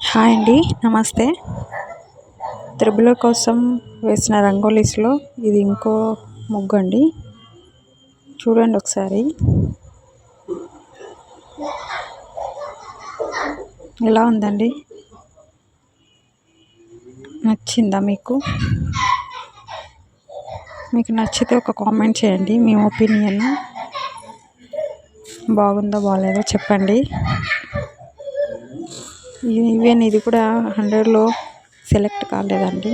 Hi అండి నమస్తే. త్రిబుల కోసం వేసిన రంగోలీస్లో ఇది ఇంకో ముగ్గు అండి. చూడండి ఒకసారి. ఎలా ఉందండి? నచ్చిందా మీకు? మీకు నచ్చితే ఒక కామెంట్ చేయండి మీ ఒపీనియన్ బాగుందో బాగాలేదో చెప్పండి. ఈవెన్ ఇది కూడా హండ్రెడ్లో సెలెక్ట్ కాలేదండి.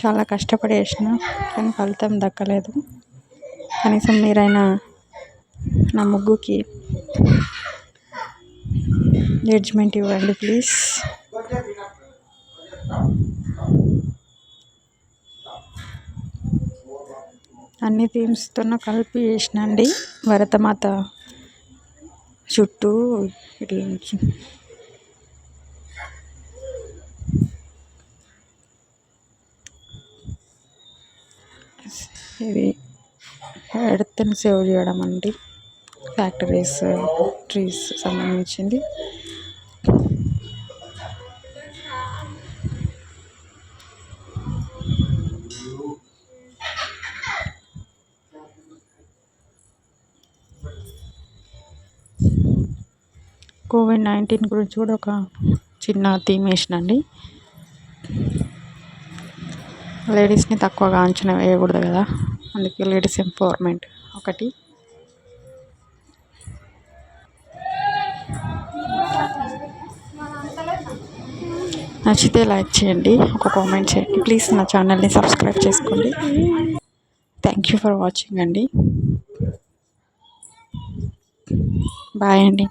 చాలా కష్టపడి వేసిన కానీ ఫలితం దక్కలేదు. కనీసం మీరైనా నా ముగ్గుకి జడ్జ్మెంట్ ఇవ్వండి ప్లీజ్ అన్ని థీమ్స్తో కలిపి వేసినండి. భరతమాత చుట్టూ ఇట్లా ఇది ఎర్త్ని సేవ్ చేయడం అండి. ఫ్యాక్టరీస్ ట్రీస్ సంబంధించింది. కోవిడ్ నైన్టీన్ గురించి కూడా ఒక చిన్న థీమ్ వేసినండి. లేడీస్ని తక్కువగా అంచనా వేయకూడదు కదా. అందుకే లేడీస్ ఎంపవర్మెంట్ ఒకటి. నచ్చితే లైక్ చేయండి ఒక కామెంట్ చేయండి. ప్లీజ్ నా ఛానల్ని సబ్స్క్రైబ్ చేసుకోండి. థ్యాంక్ యూ ఫర్ వాచింగ్ అండి. బాయ్ అండి.